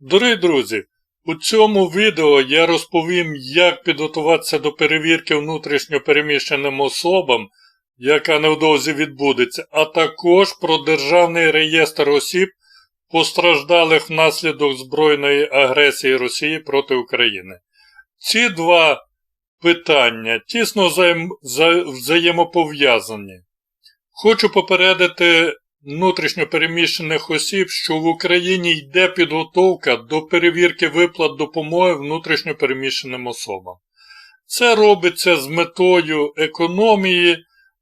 Дорогі друзі, у цьому відео я розповім, як підготуватися до перевірки внутрішньо переміщеним особам, яка невдовзі відбудеться, а також про Державний реєстр осіб, постраждалих внаслідок збройної агресії Росії проти України. Ці два питання тісно взаєм- взаємопов'язані. Хочу попередити внутрішньопереміщених осіб, що в Україні йде підготовка до перевірки виплат допомоги внутрішньопереміщеним особам. Це робиться з метою економії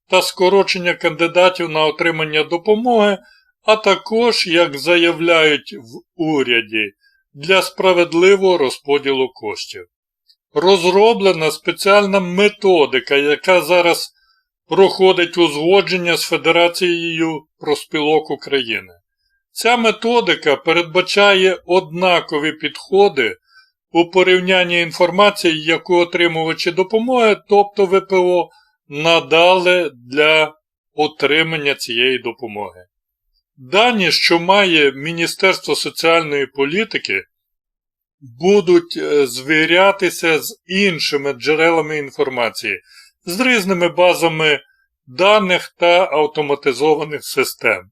та скорочення кандидатів на отримання допомоги, а також, як заявляють в уряді, для справедливого розподілу коштів. Розроблена спеціальна методика, яка зараз проходить узгодження з Федерацією проспілок України. Ця методика передбачає однакові підходи у порівнянні інформації, яку отримувачі допомоги, тобто ВПО, надали для отримання цієї допомоги. Дані, що має Міністерство соціальної політики, будуть е, звірятися з іншими джерелами інформації, з різними базами даних та автоматизованих систем.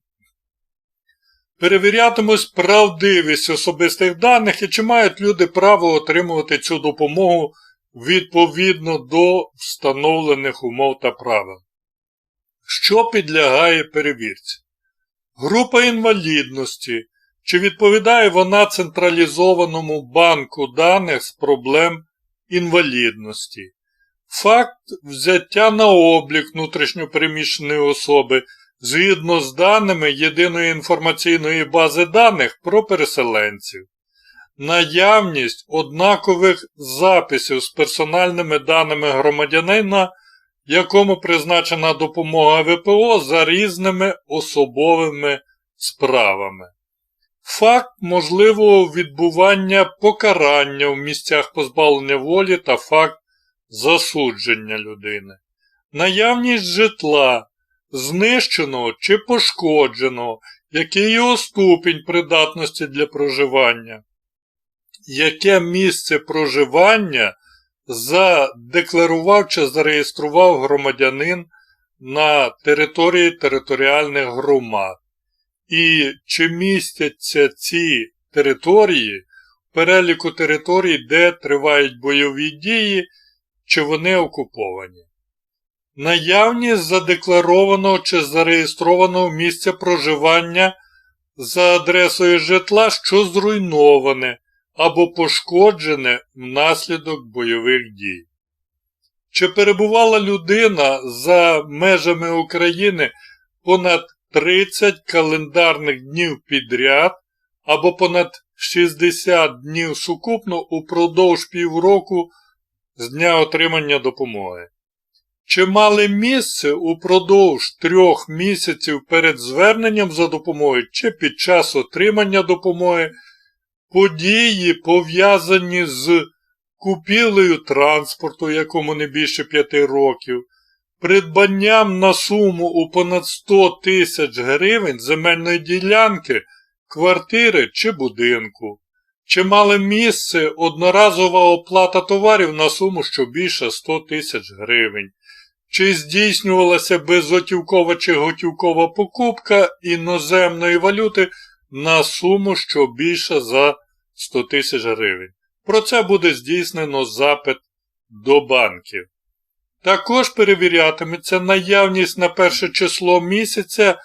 Перевірятимуть правдивість особистих даних і чи мають люди право отримувати цю допомогу відповідно до встановлених умов та правил. Що підлягає перевірці? Група інвалідності. Чи відповідає вона централізованому банку даних з проблем інвалідності? Факт взяття на облік внутрішньопереміщеної особи згідно з даними Єдиної інформаційної бази даних про переселенців. Наявність однакових записів з персональними даними громадянина, якому призначена допомога ВПО за різними особовими справами. Факт можливого відбування покарання в місцях позбавлення волі та факт засудження людини. Наявність житла, знищеного чи пошкодженого, який його ступінь придатності для проживання, яке місце проживання задекларував чи зареєстрував громадянин на території територіальних громад, і чи містяться ці території переліку територій, де тривають бойові дії, чи вони окуповані. Наявність задекларованого чи зареєстрованого місця проживання за адресою житла, що зруйноване або пошкоджене внаслідок бойових дій. Чи перебувала людина за межами України понад 30 календарних днів підряд або понад 60 днів сукупно упродовж півроку з дня отримання допомоги? Чи мали місце упродовж трьох місяців перед зверненням за допомогою чи під час отримання допомоги події, пов'язані з купівлею транспорту, якому не більше 5 років, придбанням на суму у понад 100 тисяч гривень земельної ділянки, квартири чи будинку? Чи мали місце одноразова оплата товарів на суму, що більше 100 тисяч гривень? Чи здійснювалася безготівкова чи готівкова покупка іноземної валюти на суму, що більше за 100 тисяч гривень? Про це буде здійснено запит до банків. Також перевірятиметься наявність на перше число місяця,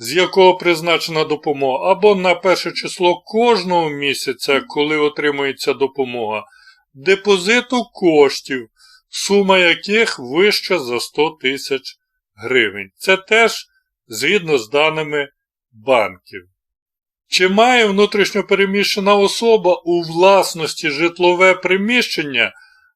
з якого призначена допомога, або на перше число кожного місяця, коли отримується допомога, депозиту коштів, сума яких вища за 100 тисяч гривень. Це теж згідно з даними банків. Чи має внутрішньопереміщена особа у власності житлове приміщення,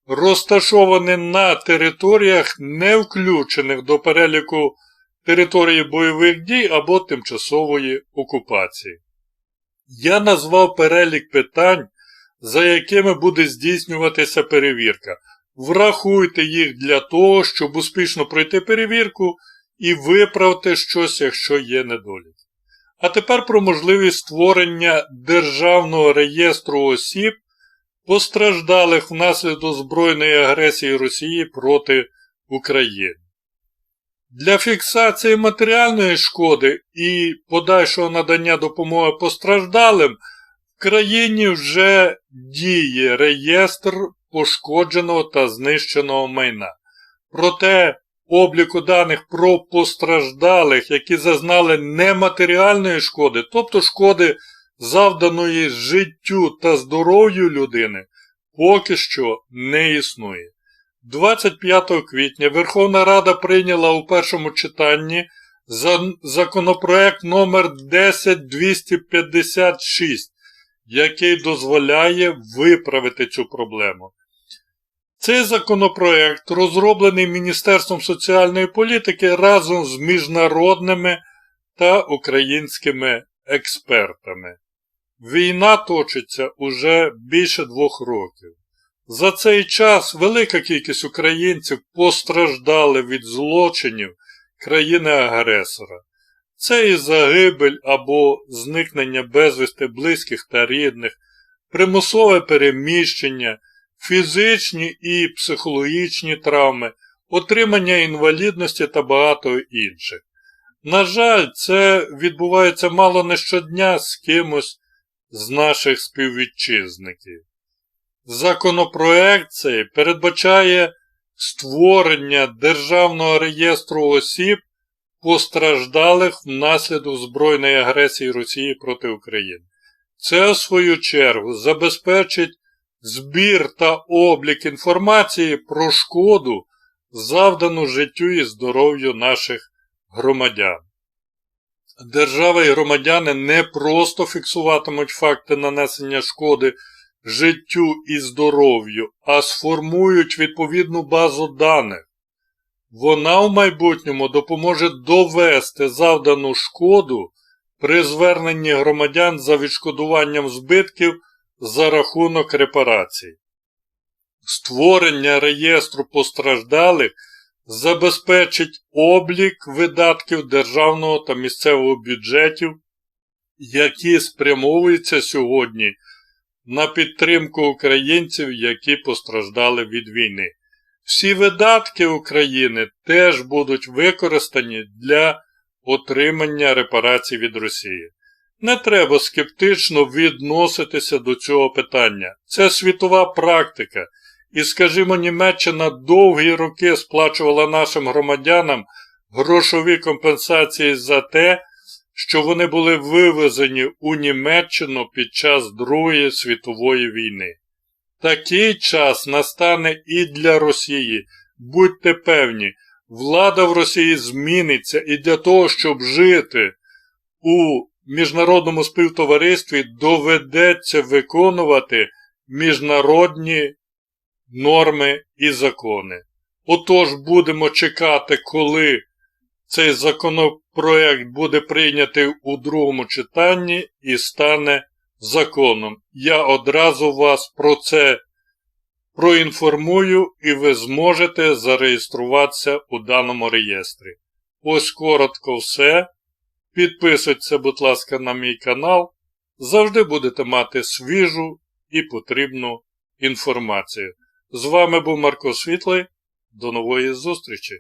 розташоване на територіях, не включених до переліку території бойових дій або тимчасової окупації? Я назвав перелік питань, за якими буде здійснюватися перевірка. Врахуйте їх для того, щоб успішно пройти перевірку і виправте щось, якщо є недолік. А тепер про можливість створення Державного реєстру осіб, постраждалих внаслідок збройної агресії Росії проти України. Для фіксації матеріальної шкоди і подальшого надання допомоги постраждалим в країні вже діє реєстр пошкодженого та знищеного майна. Проте обліку даних про постраждалих, які зазнали нематеріальної шкоди, тобто шкоди, завданої життю та здоров'ю людини, поки що не існує. 25 квітня Верховна Рада прийняла у першому читанні законопроект номер 10256, який дозволяє виправити цю проблему. Цей законопроект розроблений Міністерством соціальної політики разом з міжнародними та українськими експертами. Війна точиться уже більше двох років. За цей час велика кількість українців постраждали від злочинів країни-агресора. Це і загибель або зникнення безвісти близьких та рідних, примусове переміщення, фізичні і психологічні травми, отримання інвалідності та багато інших. На жаль, це відбувається мало не щодня з кимось з наших співвітчизників. Законопроект цей передбачає створення Державного реєстру осіб, постраждалих внаслідок збройної агресії Росії проти України. Це, в свою чергу, забезпечить збір та облік інформації про шкоду, завдану життю і здоров'ю наших громадян. Держава і громадяни не просто фіксуватимуть факти нанесення шкоди життю і здоров'ю, а сформують відповідну базу даних. Вона в майбутньому допоможе довести завдану шкоду при зверненні громадян за відшкодуванням збитків за рахунок репарацій. Створення реєстру постраждалих забезпечить облік видатків державного та місцевого бюджетів, які спрямовуються сьогодні на підтримку українців, які постраждали від війни. Всі видатки України теж будуть використані для отримання репарацій від Росії. Не треба скептично відноситися до цього питання. Це світова практика. І, скажімо, Німеччина довгі роки сплачувала нашим громадянам грошові компенсації за те, що вони були вивезені у Німеччину під час Другої світової війни. Такий час настане і для Росії. Будьте певні, влада в Росії зміниться і для того, щоб жити у міжнародному співтоваристві, доведеться виконувати міжнародні норми і закони. Отож будемо чекати, коли цей законопроект буде прийнятий у другому читанні і стане законом. Я одразу вас про це проінформую і ви зможете зареєструватися у даному реєстрі. Ось коротко все. Підписуйтесь, будь ласка, на мій канал. Завжди будете мати свіжу і потрібну інформацію. З вами був Марко Світлий. До нової зустрічі!